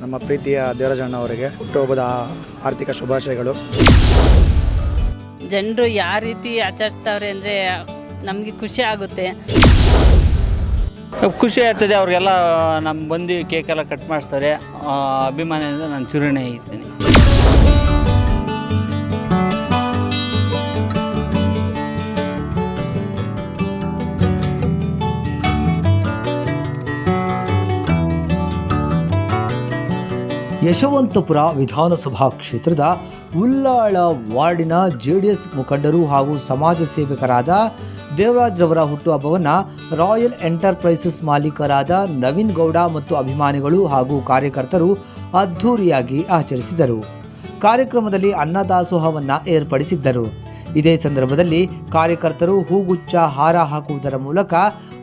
ನಮ್ಮ ಪ್ರೀತಿಯ ದೇವರಾಜಣ್ಣ ಅವರಿಗೆ ಹುಟ್ಟುಹಬ್ಬದ ಆರ್ಥಿಕ ಶುಭಾಶಯಗಳು. ಜನರು ಯಾವ ರೀತಿ ಆಚರಿಸ್ತಾವ್ರೆ ಅಂದರೆ ನಮಗೆ ಖುಷಿ ಆಗುತ್ತೆ. ಖುಷಿ ಆಗ್ತದೆ ಅವ್ರಿಗೆಲ್ಲ ನಮ್ಮ ಬಂದು ಕೇಕೆಲ್ಲ ಕಟ್ ಮಾಡಿಸ್ತಾರೆ. ಆ, ಅಭಿಮಾನದಿಂದ ನಾನು ಚುರುಣೆ ಇದ್ದೀನಿ ಯಶವಂತಪುರ ವಿಧಾನಸಭಾ ಕ್ಷೇತ್ರದ ಉಲ್ಲಾಳ ವಾರ್ಡಿನ ಜೆ ಡಿ ಎಸ್ ಮುಖಂಡರು ಹಾಗೂ ಸಮಾಜ ಸೇವಕರಾದ ದೇವರಾಜ್ರವರ ಹುಟ್ಟುಹಬ್ಬವನ್ನು ರಾಯಲ್ ಎಂಟರ್ಪ್ರೈಸಸ್ ಮಾಲೀಕರಾದ ನವೀನ್ ಗೌಡ ಮತ್ತು ಅಭಿಮಾನಿಗಳು ಹಾಗೂ ಕಾರ್ಯಕರ್ತರು ಅದ್ಧೂರಿಯಾಗಿ ಆಚರಿಸಿದರು. ಕಾರ್ಯಕ್ರಮದಲ್ಲಿ ಅನ್ನದಾಸೋಹವನ್ನು ಏರ್ಪಡಿಸಿದ್ದರು. ಇದೇ ಸಂದರ್ಭದಲ್ಲಿ ಕಾರ್ಯಕರ್ತರು ಹೂಗುಚ್ಚ ಹಾರ ಹಾಕುವುದರ ಮೂಲಕ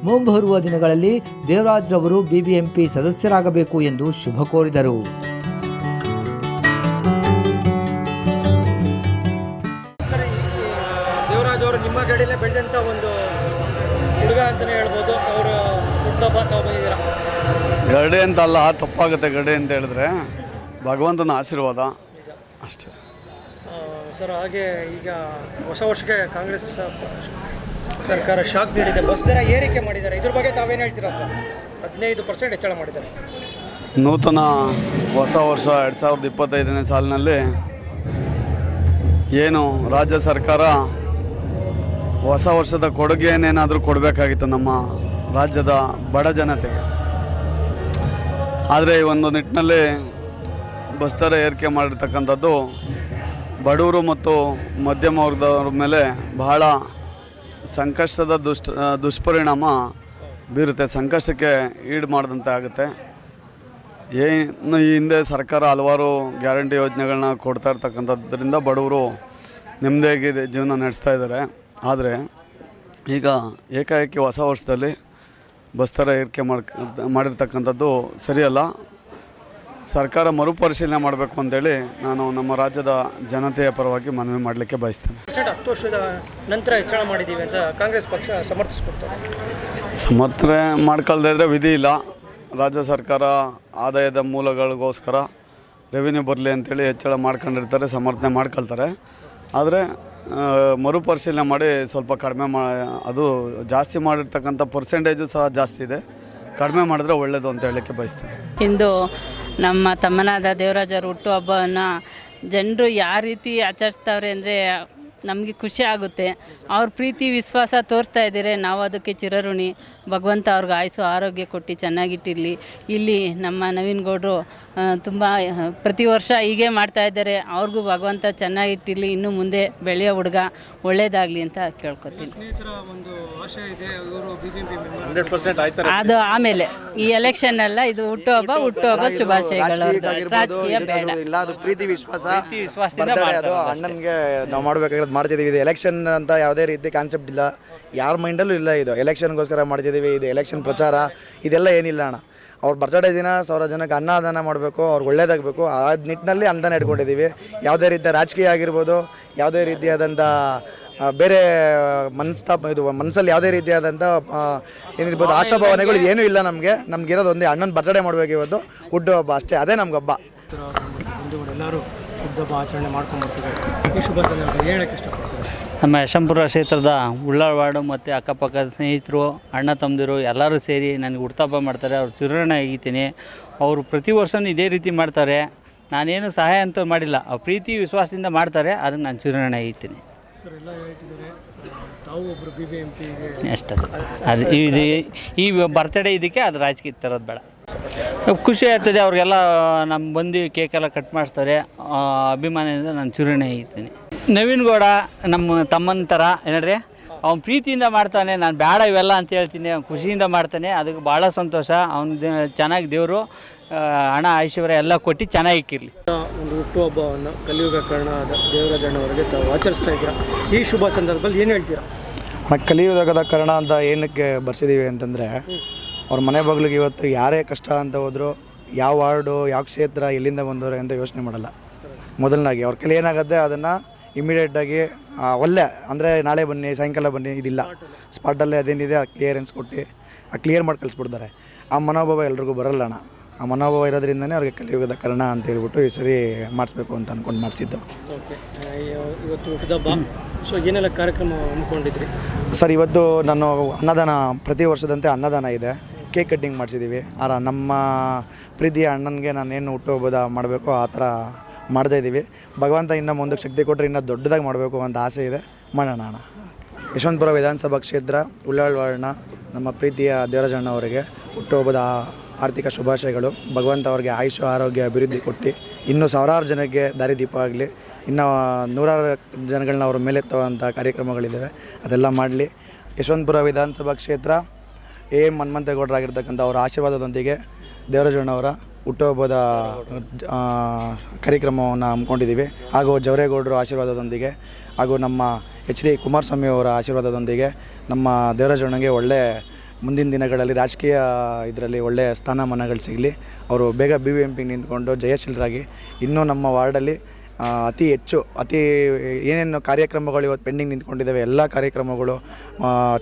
ಮುಂಬರುವ ದಿನಗಳಲ್ಲಿ ದೇವರಾಜ್ರವರು ಬಿಬಿಎಂಪಿ ಸದಸ್ಯರಾಗಬೇಕು ಎಂದು ಶುಭ ಕೋರಿದರು. ಸರ್ ದೇವರಾಜ್ ಅವರು ನಿಮ್ಮ ಗಡಿಲೇ ಬೆಳೆದಂಥ ಒಂದು ಹುಡುಗ ಅಂತಲೇ ಹೇಳ್ಬೋದು. ಅವರು ಹುಟ್ಟುಹಬ್ಬ ತಾವು ಬಂದಿದ್ದೀರಾ? ಗರಡೆ ಅಂತಲ್ಲ ತಪ್ಪಾಗುತ್ತೆ ಗರಡೆ ಅಂತ ಹೇಳಿದ್ರೆ ಭಗವಂತನ ಆಶೀರ್ವಾದ. ಅಷ್ಟೇ. ಸರ್, ಹಾಗೆ ಈಗ ಹೊಸ ವರ್ಷಕ್ಕೆ ಕಾಂಗ್ರೆಸ್ ಸರ್ಕಾರ ಶಾಕ್ ನೀಡಿದೆ. ಬಸ್ ದರ ಏರಿಕೆ ಮಾಡಿದ್ದಾರೆ. ಇದ್ರ ಬಗ್ಗೆ ತಾವೇನು ಹೇಳ್ತೀರಾ ಸರ್? ಹದಿನೈದು ಪರ್ಸೆಂಟ್ ಹೆಚ್ಚಳ ಮಾಡಿದ್ದಾರೆ. ನೂತನ ಹೊಸ ವರ್ಷ ಎರಡು ಸಾವಿರದ ಇಪ್ಪತ್ತೈದನೇ ಸಾಲಿನಲ್ಲಿ ಏನು ರಾಜ್ಯ ಸರ್ಕಾರ ಹೊಸ ವರ್ಷದ ಕೊಡುಗೆಯನ್ನೇನಾದರೂ ಕೊಡಬೇಕಾಗಿತ್ತು ನಮ್ಮ ರಾಜ್ಯದ ಬಡ ಜನತೆಗೆ. ಆದರೆ ಈ ಒಂದು ನಿಟ್ಟಿನಲ್ಲಿ ಬಸ್ ದರ ಏರಿಕೆ ಮಾಡಿರ್ತಕ್ಕಂಥದ್ದು ಬಡವರು ಮತ್ತು ಮಧ್ಯಮ ವರ್ಗದವ್ರ ಮೇಲೆ ಬಹಳ ಸಂಕಷ್ಟದ ದುಷ್ಟ ದುಷ್ಪರಿಣಾಮ ಬೀರುತ್ತೆ. ಸಂಕಷ್ಟಕ್ಕೆ ಈಡು ಮಾಡಿದಂತೆ ಆಗುತ್ತೆ. ಏನು ಈ ಹಿಂದೆ ಸರ್ಕಾರ ಹಲವಾರು ಗ್ಯಾರಂಟಿ ಯೋಜನೆಗಳನ್ನ ಕೊಡ್ತಾ ಇರ್ತಕ್ಕಂಥದ್ದರಿಂದ ಬಡವರು ನೆಮ್ಮದಿಯಾಗಿ ಜೀವನ ನಡೆಸ್ತಾ ಇದ್ದಾರೆ. ಆದರೆ ಈಗ ಏಕಾಏಕಿ ಹೊಸ ವರ್ಷದಲ್ಲಿ ಬಸ್ ಥರ ಏರಿಕೆ ಮಾಡ್ ಮಾಡಿರ್ತಕ್ಕಂಥದ್ದು ಸರಿಯಲ್ಲ. ಸರ್ಕಾರ ಮರುಪರಿಶೀಲನೆ ಮಾಡಬೇಕು ಅಂತೇಳಿ ನಾನು ನಮ್ಮ ರಾಜ್ಯದ ಜನತೆಯ ಪರವಾಗಿ ಮನವಿ ಮಾಡಲಿಕ್ಕೆ ಬಯಸ್ತೇನೆ. ಪರ್ಸೆಂಟ್ ಹತ್ತು ವರ್ಷದ ನಂತರ ಹೆಚ್ಚಳ ಮಾಡಿದ್ದೀವಿ ಅಂತ ಕಾಂಗ್ರೆಸ್ ಪಕ್ಷ ಸಮರ್ಥಿಸ್ಕೊಡ್ತಾರೆ ಸಮರ್ಥನೆ ಮಾಡ್ಕೊಳ್ದೇ ಇದ್ರೆ ವಿಧಿ ಇಲ್ಲ. ರಾಜ್ಯ ಸರ್ಕಾರ ಆದಾಯದ ಮೂಲಗಳಿಗೋಸ್ಕರ ರೆವಿನ್ಯೂ ಬರಲಿ ಅಂತೇಳಿ ಹೆಚ್ಚಳ ಮಾಡ್ಕೊಂಡಿರ್ತಾರೆ ಸಮರ್ಥನೆ ಮಾಡ್ಕೊಳ್ತಾರೆ. ಆದರೆ ಮರುಪರಿಶೀಲನೆ ಮಾಡಿ ಸ್ವಲ್ಪ ಕಡಿಮೆ ಮಾ ಅದು ಜಾಸ್ತಿ ಮಾಡಿರ್ತಕ್ಕಂಥ ಪರ್ಸೆಂಟೇಜು ಸಹ ಜಾಸ್ತಿ ಇದೆ. ಕಡಿಮೆ ಮಾಡಿದ್ರೆ ಒಳ್ಳೇದು ಅಂತ ಹೇಳಕ್ಕೆ ಬಯಸ್ತೀನಿ. ಇಂದು ನಮ್ಮ ತಮ್ಮನಾದ ದೇವರಾಜರು ಹುಟ್ಟು ಹಬ್ಬವನ್ನು ಜನರು ಯಾವ ರೀತಿ ಆಚರಿಸ್ತಾವ್ರೆ ಅಂದರೆ ನಮಗೆ ಖುಷಿ ಆಗುತ್ತೆ. ಅವ್ರ ಪ್ರೀತಿ ವಿಶ್ವಾಸ ತೋರ್ತಾ ಇದ್ದಾರೆ. ನಾವು ಅದಕ್ಕೆ ಚಿರಋಣಿ. ಭಗವಂತ ಅವ್ರಿಗೆ ಆಯಸ್ಸು ಆರೋಗ್ಯ ಕೊಟ್ಟು ಚೆನ್ನಾಗಿಟ್ಟಿರಲಿ. ಇಲ್ಲಿ ನಮ್ಮ ನವೀನ್ ಗೌಡರು ತುಂಬ ಪ್ರತಿ ವರ್ಷ ಹೀಗೆ ಮಾಡ್ತಾ ಇದ್ದಾರೆ. ಅವ್ರಿಗೂ ಭಗವಂತ ಚೆನ್ನಾಗಿಟ್ಟಿರಲಿ. ಇನ್ನು ಮುಂದೆ ಬೆಳೆಯೋ ಹುಡುಗ ಒಳ್ಳೇದಾಗಲಿ ಅಂತ ಕೇಳ್ಕೊತೀನಿ. ಸ್ನೇಹಿತರ ಒಂದು ಆಶಯ ಇದೆ. ಇವರು ಬಿ ಬಿ ಪಿ ಅದು ಆಮೇಲೆ ಈ ಎಲೆಕ್ಷನ್ ಅಲ್ಲ ಇದು ಹುಟ್ಟುಹಬ್ಬ ಹುಟ್ಟುಹಬ್ಬ ಶುಭಾಶಯಗಳು ರಾಜಕೀಯ ಬೇಡ. ಇಲ್ಲ ಅದು ಪ್ರೀತಿ ವಿಶ್ವಾಸ ವಿಶ್ವಾಸದಿಂದ ಮಾಡ್ತಾರೆ. ಅಣ್ಣನಿಗೆ ನಾವು ಮಾಡಬೇಕಾಗಿರೋದು ಮಾಡ್ತಿದ್ದೀವಿ. ಇದು ಎಲೆಕ್ಷನ್ ಅಂತ ಯಾವುದೇ ರೀತಿ ಕಾನ್ಸೆಪ್ಟ್ ಇಲ್ಲ. ಯಾರ ಮೈಂಡಲ್ಲೂ ಇಲ್ಲ ಇದು. ಎಲೆಕ್ಷನ್ಗೋಸ್ಕರ ಮಾಡ್ತಿದ್ದೀವಿ. ಇದು ಎಲೆಕ್ಷನ್ ಪ್ರಚಾರ. ಇದೆಲ್ಲ ಏನಿಲ್ಲ ಅಣ್ಣ. ಅವ್ರ ಬರ್ತಡೇ ದಿನ ಸಾವಿರ ಜನಕ್ಕೆ ಅನ್ನದಾನ ಮಾಡಬೇಕು. ಅವ್ರಿಗೆ ಒಳ್ಳೇದಾಗಬೇಕು. ಆ ನಿಟ್ಟಿನಲ್ಲಿ ಅನ್ನದಾನ ಇಟ್ಕೊಂಡಿದ್ದೀವಿ. ಯಾವುದೇ ರೀತಿಯ ರಾಜಕೀಯ ಆಗಿರ್ಬೋದು ಯಾವುದೇ ರೀತಿಯಾದಂಥ ಬೇರೆ ಮನಸ್ತಾಪ ಇದು ಮನಸ್ಸಲ್ಲಿ ಯಾವುದೇ ರೀತಿಯಾದಂಥ ಏನಿರ್ಬೋದು ಆಶಾಭಾವನೆಗಳು ಏನೂ ಇಲ್ಲ ನಮಗೆ. ನಮ್ಗಿರೋದು ಒಂದೇ ಅಣ್ಣನ ಬರ್ತಡೇ ಮಾಡಬೇಕು ಇವತ್ತು. ಹುಟ್ಟು ಹಬ್ಬ ಅಷ್ಟೇ. ಅದೇ ನಮ್ಗೆ ಹಬ್ಬ. ಎಲ್ಲರೂ ಹುಟ್ಟುಹಬ್ಬ ಆಚರಣೆ ಮಾಡ್ಕೊಂಡು ಬರ್ತಿದ್ದಾರೆ ಈ ಶುಭ ಸಂದರ್ಭದಲ್ಲಿ ಹೇಳಕ್ಕೆ ಇಷ್ಟಪಡ್ತೀವಿ ನಮ್ಮ ಯಶಂಪುರ ಕ್ಷೇತ್ರದ ಉಳ್ಳಾಳ ವಾರ್ಡು ಮತ್ತು ಅಕ್ಕಪಕ್ಕದ ಸ್ನೇಹಿತರು ಅಣ್ಣ ತಮ್ಮದಿರು ಎಲ್ಲರೂ ಸೇರಿ ನನಗೆ ಹುಟ್ಟುಹಬ್ಬ ಮಾಡ್ತಾರೆ. ಅವ್ರು ಚಿರಣ ಆಗಿದ್ದೀನಿ. ಅವರು ಪ್ರತಿ ವರ್ಷವೂ ಇದೇ ರೀತಿ ಮಾಡ್ತಾರೆ. ನಾನೇನು ಸಹಾಯ ಅಂತ ಮಾಡಿಲ್ಲ. ಅವ್ರ ಪ್ರೀತಿ ವಿಶ್ವಾಸದಿಂದ ಮಾಡ್ತಾರೆ. ಅದನ್ನು ನಾನು ಚಿರಣ ಬಿ ಅಷ್ಟೇ ಅದು ಇದು ಈ ಬರ್ತಡೇ ಇದಕ್ಕೆ ಅದು ರಾಜಕೀಯ ತರೋದು ಬೇಡ. ಖುಷಿ ಆಗ್ತದೆ ಅವ್ರಿಗೆಲ್ಲ ನಮ್ಮ ಬಂದು ಕೇಕೆಲ್ಲ ಕಟ್ ಮಾಡಿಸ್ತಾರೆ. ಅಭಿಮಾನದಿಂದ ನಾನು ಚುರುಣೆ ಆಗಿದ್ದೀನಿ ನವೀನ್ ಗೌಡ ನಮ್ಮ ತಮ್ಮನ ಥರ ಏನ್ರಿ? ಅವ್ನು ಪ್ರೀತಿಯಿಂದ ಮಾಡ್ತಾನೆ ನಾನು ಬೇಡ ಇವೆಲ್ಲ ಅಂತ ಹೇಳ್ತೀನಿ ಅವ್ನು ಖುಷಿಯಿಂದ ಮಾಡ್ತಾನೆ ಅದಕ್ಕೆ ಭಾಳ ಸಂತೋಷ. ಅವ್ನು ಚೆನ್ನಾಗಿ ದೇವರು ಹಣ ಐಶ್ವರ್ಯ ಎಲ್ಲ ಕೊಟ್ಟು ಚೆನ್ನಾಗಿ ಇಕ್ಕಿರಲಿ. ಒಂದು ಹುಟ್ಟುಹಬ್ಬವನ್ನು ಕಲಿಯುಗ ಕಾರಣವಾದ ದೇವರಾಜಣ್ಣವರಿಗೆ ತಾವು ಆಚರಿಸ್ತಾ ಇದ್ದೀರಾ? ಈ ಶುಭ ಸಂದರ್ಭದಲ್ಲಿ ಏನು ಹೇಳ್ತೀರಾ? ಕಲಿಯುಗದ ಕರ್ಣ ಕಾರಣ ಅಂತ ಏನಕ್ಕೆ ಬರ್ಸಿದ್ದೀವಿ ಅಂತಂದರೆ ಅವ್ರ ಮನೆ ಬಾಗಿಲಿಗೆ ಇವತ್ತು ಯಾರೇ ಕಷ್ಟ ಅಂತ ಹೋದ್ರು ಯಾವ ವಾರ್ಡು ಯಾವ ಕ್ಷೇತ್ರ ಎಲ್ಲಿಂದ ಬಂದವರು ಅಂತ ಯೋಚನೆ ಮಾಡಲ್ಲ. ಮೊದಲನಾಗಿ ಅವ್ರ ಕೈಲಿ ಏನಾಗುತ್ತೆ ಅದನ್ನು ಇಮಿಡಿಯೇಟಾಗಿ ಒಳ್ಳೆ ಅಂದರೆ ನಾಳೆ ಬನ್ನಿ ಸಾಯಂಕಾಲ ಬನ್ನಿ ಇದಿಲ್ಲ. ಸ್ಪಾಟಲ್ಲೇ ಅದೇನಿದೆ ಆ ಕ್ಲಿಯರೆನ್ಸ್ ಕೊಟ್ಟು ಆ ಕ್ಲಿಯರ್ ಮಾಡಿ ಕಳಿಸ್ಬಿಡ್ತಾರೆ. ಆ ಮನೋಭಾವ ಎಲ್ರಿಗೂ ಬರಲ್ಲ ಅಣ್ಣ. ಆ ಮನೋಭಾವ ಇರೋದ್ರಿಂದನೇ ಅವ್ರಿಗೆ ಕಲಿಯುಗದ ಕಾರಣ ಅಂತ ಹೇಳ್ಬಿಟ್ಟು ಈ ಸರಿ ಮಾಡಿಸ್ಬೇಕು ಅಂತ ಅಂದ್ಕೊಂಡು ಮಾಡಿಸಿದ್ದು ಓಕೆ. ಇವತ್ತು ಹುಟ್ಟಿದಬ್ಬ ಸೊ ಏನೆಲ್ಲ ಕಾರ್ಯಕ್ರಮ ಹಮ್ಮಿಕೊಂಡಿದ್ರಿ? ಸರ್ ಇವತ್ತು ನಾನು ಅನ್ನದಾನ ಪ್ರತಿ ವರ್ಷದಂತೆ ಅನ್ನದಾನ ಇದೆ. ಕೇಕ್ ಕಟ್ಟಿಂಗ್ ಮಾಡಿಸಿದ್ದೀವಿ ಆರ, ನಮ್ಮ ಪ್ರೀತಿಯ ಅಣ್ಣನಿಗೆ ನಾನು ಏನು ಹುಟ್ಟುಹಬ್ಬದ ಮಾಡಬೇಕು ಆ ಥರ ಮಾಡ್ತಾ ಇದ್ದೀವಿ ಭಗವಂತ ಇನ್ನೂ ಮುಂದಕ್ಕೆ ಶಕ್ತಿ ಕೊಟ್ಟರೆ ಇನ್ನೂ ದೊಡ್ಡದಾಗಿ ಮಾಡಬೇಕು ಅಂತ ಆಸೆ ಇದೆ. ಮಾಡೋಣ ಅಣ್ಣ. ಯಶವಂತಪುರ ವಿಧಾನಸಭಾ ಕ್ಷೇತ್ರ ಉಳ್ಳಾಳ್ವಾಡ್ನ ನಮ್ಮ ಪ್ರೀತಿಯ ದೇವರಾಜಣ್ಣ ಅವರಿಗೆ ಹುಟ್ಟುಹಬ್ಬದ ಆರ್ಥಿಕ ಶುಭಾಶಯಗಳು. ಭಗವಂತ ಅವರಿಗೆ ಆಯುಷು, ಆರೋಗ್ಯ, ಅಭಿವೃದ್ಧಿ ಕೊಟ್ಟು ಇನ್ನೂ ಸಾವಿರಾರು ಜನಕ್ಕೆ ದಾರಿದೀಪ ಆಗಲಿ. ಇನ್ನು ನೂರಾರು ಜನಗಳನ್ನ ಅವ್ರ ಮೇಲೆತ್ತುವಂಥ ಕಾರ್ಯಕ್ರಮಗಳಿದ್ದಾವೆ ಅದೆಲ್ಲ ಮಾಡಲಿ. ಯಶವಂತಪುರ ವಿಧಾನಸಭಾ ಕ್ಷೇತ್ರ ಎ ಎಂ ಹನುಮಂತೇಗೌಡರಾಗಿರ್ತಕ್ಕಂಥ ಅವರ ಆಶೀರ್ವಾದದೊಂದಿಗೆ ದೇವರಾಜಣ್ಣವರ ಹುಟ್ಟುಹಬ್ಬದ ಕಾರ್ಯಕ್ರಮವನ್ನು ಹಮ್ಮಿಕೊಂಡಿದ್ದೀವಿ. ಹಾಗೂ ಜವರೇಗೌಡರ ಆಶೀರ್ವಾದದೊಂದಿಗೆ ಹಾಗೂ ನಮ್ಮ ಎಚ್ ಡಿ ಕುಮಾರಸ್ವಾಮಿ ಅವರ ಆಶೀರ್ವಾದದೊಂದಿಗೆ ನಮ್ಮ ದೇವರಾಜಣ್ಣಗೆ ಒಳ್ಳೆ ಮುಂದಿನ ದಿನಗಳಲ್ಲಿ ರಾಜಕೀಯ ಇದರಲ್ಲಿ ಒಳ್ಳೆಯ ಸ್ಥಾನಮಾನಗಳು ಸಿಗಲಿ. ಅವರು ಬೇಗ ಬಿ ಬಿ ಎಂ ಪಿಗೆ ನಿಂತ್ಕೊಂಡು ಜಯಶೀಲರಾಗಿ ಇನ್ನೂ ನಮ್ಮ ವಾರ್ಡಲ್ಲಿ ಅತಿ ಹೆಚ್ಚು, ಅತಿ ಏನೇನು ಕಾರ್ಯಕ್ರಮಗಳು ಇವತ್ತು ಪೆಂಡಿಂಗ್ ನಿಂತ್ಕೊಂಡಿದ್ದಾವೆ, ಎಲ್ಲ ಕಾರ್ಯಕ್ರಮಗಳು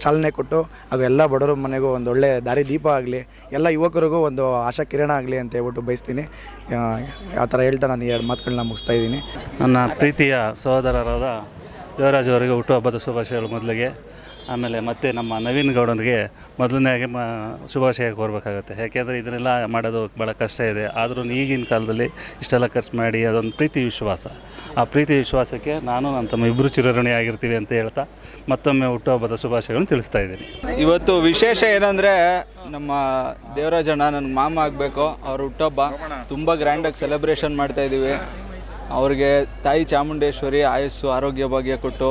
ಚಾಲನೆ ಕೊಟ್ಟು, ಹಾಗೂ ಎಲ್ಲ ಬಡವರ ಮನೆಗೂ ಒಂದು ಒಳ್ಳೆ ದಾರಿ ದೀಪ ಆಗಲಿ, ಎಲ್ಲ ಯುವಕರಿಗೂ ಒಂದು ಆಶಾ ಕಿರಣ ಆಗಲಿ ಅಂತ ಹೇಳ್ಬಿಟ್ಟು ಬಯಸ್ತೀನಿ. ಆ ಥರ ಹೇಳ್ತಾ ನಾನು ಎರಡು ಮಾತುಗಳನ್ನ ಮುಗಿಸ್ತಾ ಇದ್ದೀನಿ. ನನ್ನ ಪ್ರೀತಿಯ ಸಹೋದರರಾದ ದೇವರಾಜ್ ಅವರಿಗೆ ಹುಟ್ಟುಹಬ್ಬದ ಶುಭಾಶಯಗಳು ಮೊದಲಿಗೆ. ಆಮೇಲೆ ಮತ್ತೆ ನಮ್ಮ ನವೀನ್ ಗೌಡನಿಗೆ ಮೊದಲನೇಗೆ ಮ, ಶುಭಾಶಯ ಕೋರಬೇಕಾಗತ್ತೆ. ಯಾಕೆಂದರೆ ಇದನ್ನೆಲ್ಲ ಮಾಡೋದು ಭಾಳ ಕಷ್ಟ ಇದೆ. ಆದರೂ ಈಗಿನ ಕಾಲದಲ್ಲಿ ಇಷ್ಟೆಲ್ಲ ಖರ್ಚು ಮಾಡಿ ಅದೊಂದು ಪ್ರೀತಿ ವಿಶ್ವಾಸ. ಆ ಪ್ರೀತಿ ವಿಶ್ವಾಸಕ್ಕೆ ನಾನು ನನ್ನ ತಮ್ಮ ಇಬ್ಬರು ಚಿರಋಣಿ ಆಗಿರ್ತೀವಿ ಅಂತ ಹೇಳ್ತಾ ಮತ್ತೊಮ್ಮೆ ಹುಟ್ಟುಹಬ್ಬದ ಶುಭಾಶಯಗಳನ್ನು ತಿಳಿಸ್ತಾ ಇದ್ದೀನಿ. ಇವತ್ತು ವಿಶೇಷ ಏನಂದರೆ ನಮ್ಮ ದೇವರಾಜಣ್ಣ ನನ್ನ ಮಾಮ ಆಗಬೇಕು. ಅವ್ರ ಹುಟ್ಟುಹಬ್ಬ ತುಂಬ ಗ್ರ್ಯಾಂಡಾಗಿ ಸೆಲೆಬ್ರೇಷನ್ ಮಾಡ್ತಾ ಇದ್ದೀವಿ ಅವ್ರಿಗೆ ತಾಯಿ ಚಾಮುಂಡೇಶ್ವರಿ ಆಯಸ್ಸು, ಆರೋಗ್ಯ ಭಾಗ್ಯ ಕೊಟ್ಟು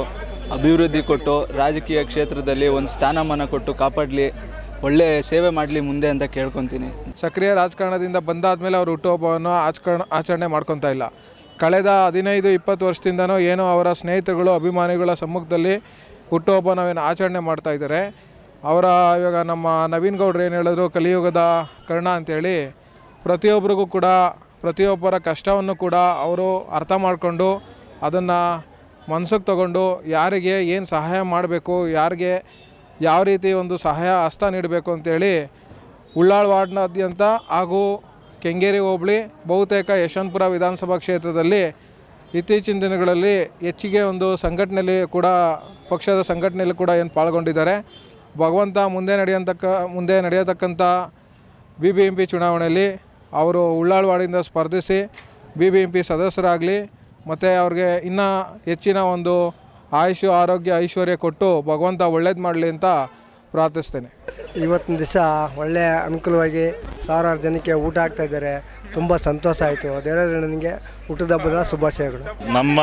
ಅಭಿವೃದ್ಧಿ ಕೊಟ್ಟು ರಾಜಕೀಯ ಕ್ಷೇತ್ರದಲ್ಲಿ ಒಂದು ಸ್ಥಾನಮಾನ ಕೊಟ್ಟು ಕಾಪಾಡಲಿ, ಒಳ್ಳೆ ಸೇವೆ ಮಾಡಲಿ ಮುಂದೆ ಅಂತ ಕೇಳ್ಕೊತೀನಿ. ಸಕ್ರಿಯ ರಾಜಕಾರಣದಿಂದ ಬಂದಾದಮೇಲೆ ಅವರು ಹುಟ್ಟುಹಬ್ಬವನ್ನು ಆಚಕರಣ ಆಚರಣೆ ಮಾಡ್ಕೊತಾ ಇಲ್ಲ. ಕಳೆದ ಹದಿನೈದು, ಇಪ್ಪತ್ತು ವರ್ಷದಿಂದನೂ ಏನೋ ಅವರ ಸ್ನೇಹಿತರುಗಳು, ಅಭಿಮಾನಿಗಳ ಸಮ್ಮುಖದಲ್ಲಿ ಹುಟ್ಟುಹಬ್ಬ ನಾವೇನು ಆಚರಣೆ ಮಾಡ್ತಾ ಇದ್ದಾರೆ. ಅವರ ಇವಾಗ ನಮ್ಮ ನವೀನ್ ಗೌಡ್ರು ಏನು ಹೇಳಿದ್ರು, ಕಲಿಯುಗದ ಕರ್ಣ ಅಂತೇಳಿ ಪ್ರತಿಯೊಬ್ಬರಿಗೂ ಕೂಡ, ಪ್ರತಿಯೊಬ್ಬರ ಕಷ್ಟವನ್ನು ಕೂಡ ಅವರು ಅರ್ಥ ಮಾಡಿಕೊಂಡು ಅದನ್ನು ಮನ್ಸಿಗೆ ತಗೊಂಡು ಯಾರಿಗೆ ಏನು ಸಹಾಯ ಮಾಡಬೇಕು, ಯಾರಿಗೆ ಯಾವ ರೀತಿ ಒಂದು ಸಹಾಯ ಹಸ್ತ ನೀಡಬೇಕು ಅಂತೇಳಿ ಉಳ್ಳಾಳ್ ವಾರ್ಡ್ನಾದ್ಯಂತ ಹಾಗೂ ಕೆಂಗೇರಿ ಹೋಬಳಿ, ಬಹುತೇಕ ಯಶವಂತಪುರ ವಿಧಾನಸಭಾ ಕ್ಷೇತ್ರದಲ್ಲಿ ಇತ್ತೀಚಿನ ದಿನಗಳಲ್ಲಿ ಹೆಚ್ಚಿಗೆ ಒಂದು ಸಂಘಟನೆಯಲ್ಲಿ ಕೂಡ, ಪಕ್ಷದ ಸಂಘಟನೆಯಲ್ಲಿ ಕೂಡ ಏನು ಪಾಲ್ಗೊಂಡಿದ್ದಾರೆ. ಭಗವಂತ ಮುಂದೆ ನಡೆಯತಕ್ಕ, ಮುಂದೆ ನಡೆಯತಕ್ಕಂಥ ಬಿ ಬಿ ಎಂ ಪಿ ಚುನಾವಣೆಯಲ್ಲಿ ಅವರು ಉಳ್ಳಾಳ್ ವಾರ್ಡಿಂದ ಸ್ಪರ್ಧಿಸಿ ಬಿ ಬಿ ಎಂ ಪಿ ಸದಸ್ಯರಾಗಲಿ ಮತ್ತು ಅವ್ರಿಗೆ ಇನ್ನೂ ಹೆಚ್ಚಿನ ಒಂದು ಆಯುಷು ಆರೋಗ್ಯ ಐಶ್ವರ್ಯ ಕೊಟ್ಟು ಭಗವಂತ ಒಳ್ಳೇದು ಮಾಡಲಿ ಅಂತ ಪ್ರಾರ್ಥಿಸ್ತೇನೆ. ಇವತ್ತಿನ ದಿವಸ ಒಳ್ಳೆಯ ಅನುಕೂಲವಾಗಿ ಸಾವಿರಾರು ಜನಕ್ಕೆ ಊಟ ಆಗ್ತಾ ಇದ್ದಾರೆ. ತುಂಬ ಸಂತೋಷ ಆಯಿತು. ದೇವರಾಜಣ್ಣನಿಗೆ ಹುಟ್ಟಿದಬ್ಬದ ಶುಭಾಶಯಗಳು. ನಮ್ಮ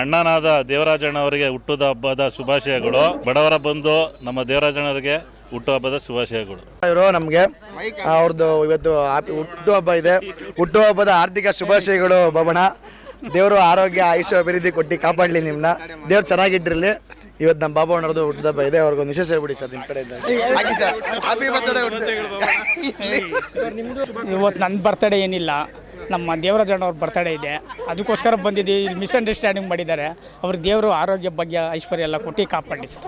ಅಣ್ಣನಾದ ದೇವರಾಜಣ್ಣವರಿಗೆ ಹುಟ್ಟಿದ ಹಬ್ಬದ ಶುಭಾಶಯಗಳು. ಬಡವರ ಬಂದು ನಮ್ಮ ದೇವರಾಜಣ್ಣವರಿಗೆ ಹುಟ್ಟುಹಬ್ಬದ ಶುಭಾಶಯಗಳು. ಇವರು ನಮಗೆ ಅವ್ರದ್ದು ಇವತ್ತು ಹುಟ್ಟು ಹುಟ್ಟುಹಬ್ಬ ಇದೆ. ಹುಟ್ಟುಹಬ್ಬದ ಆರ್ಥಿಕ ಶುಭಾಶಯಗಳು ಬಬಣ ದೇವರು ಆರೋಗ್ಯ ಆಯುಷ ಅಭಿವೃದ್ಧಿ ಕೊಟ್ಟು ಕಾಪಾಡಲಿ ನಿಮ್ಮನ್ನ ದೇವ್ರು ಚೆನ್ನಾಗಿಟ್ಟಿರಲಿ. ಇವತ್ತು ನಮ್ಮ ಬಾಬಾ ಅಣ್ಣರದು ಹುಟ್ಟುಹಬ್ಬ ಇದೆ. ಅವ್ರಿಗೊಂದು ವಿಶೇಷ ಹೇಳ್ಬಿಡಿ ಸರ್ ನಿಮ್ಮ ಕಡೆಯಿಂದ. ಇವತ್ತು ನನ್ನ ಬರ್ತಡೇ ಏನಿಲ್ಲ. ನಮ್ಮ ದೇವರಾಜಣ್ಣ ಅವ್ರ ಬರ್ತಡೇ ಇದೆ. ಅದಕ್ಕೋಸ್ಕರ ಬಂದಿದ್ದೀವಿ. ಮಿಸ್ಅಂಡರ್ಸ್ಟ್ಯಾಂಡಿಂಗ್ ಮಾಡಿದ್ದಾರೆ. ಅವ್ರ ದೇವರು ಆರೋಗ್ಯ ಬಗ್ಗೆ ಐಶ್ವರ್ಯ ಎಲ್ಲ ಕೊಟ್ಟು ಕಾಪಾಡಿ ಸರ್.